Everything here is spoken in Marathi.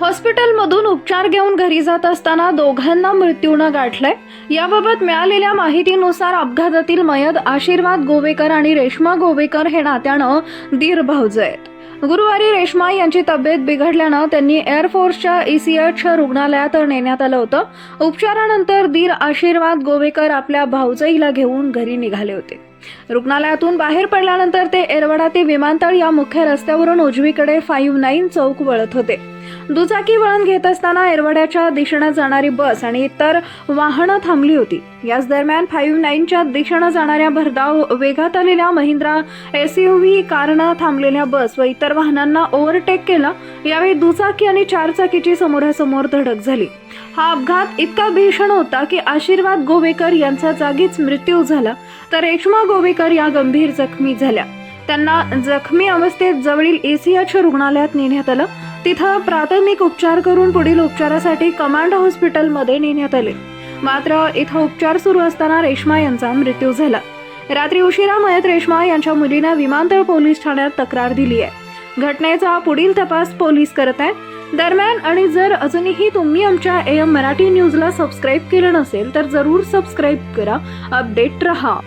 हॉस्पिटलमधून उपचार घेऊन घरी जात असताना दोघांना मृत्यूनं गाठलंय. याबाबत मिळालेल्या माहितीनुसार अपघातातील मयत आशीर्वाद गोवेकर आणि रेश्मा गोवेकर हे नात्यानं दीर भाऊज आहेत. गुरुवारी रेश्मा यांची तब्येत बिघडल्यानं त्यांनी एअरफोर्सच्या इसीएच रुग्णालयात नेण्यात आलं होतं. उपचारानंतर दीर आशीर्वाद गोवेकर आपल्या भाऊजईला घेऊन घरी निघाले होते. रुग्णालयातून बाहेर पडल्यानंतर ते एरवडा ते विमानतळ या मुख्य रस्त्यावरून उजवीकडे फाईव्ह नाईन चौक वळत होते. दुचाकी वळण घेत असताना एरवड्याच्या दिशेनं जाणारी बस आणि इतर वाहनं थांबली होती. याच दरम्यान फाईव्ह नाईनच्या दिशेनं जाणाऱ्या भरधाव वेगात आलेल्या महिंद्रा एस यू व्ही कारनं थांबलेल्या बस व इतर वाहनांना ओव्हरटेक केला. यावेळी दुचाकी आणि चारचाकीची समोरासमोर धडक झाली. हा अपघात इतका भीषण होता की आशीर्वाद गोवेकर यांचा जागीच मृत्यू झाला तर रेश्मा गोवेकर या गंभीर जखमी झाल्या. त्यांना जखमी अवस्थेत जवळील एसीएच रुग्णालयात नेण्यात आलं. तिथं प्राथमिक उपचार करून पुढील उपचारासाठी कमांड हॉस्पिटलमध्ये नेण्यात आले. मात्र इथं उपचार सुरू असताना रेश्मा यांचा मृत्यू झाला. रात्री उशिरा मयत रेश्मा यांच्या मुलीनं विमानतळ पोलीस ठाण्यात तक्रार दिली आहे घटनेचा पुढील तपास पोलीस करत आहेत. दरम्यान आणि जर अजूनही तुम्ही आमच्या ए एम मराठी न्यूजला सबस्क्राईब केलं नसेल तर जरूर सबस्क्राईब करा अपडेट रहा.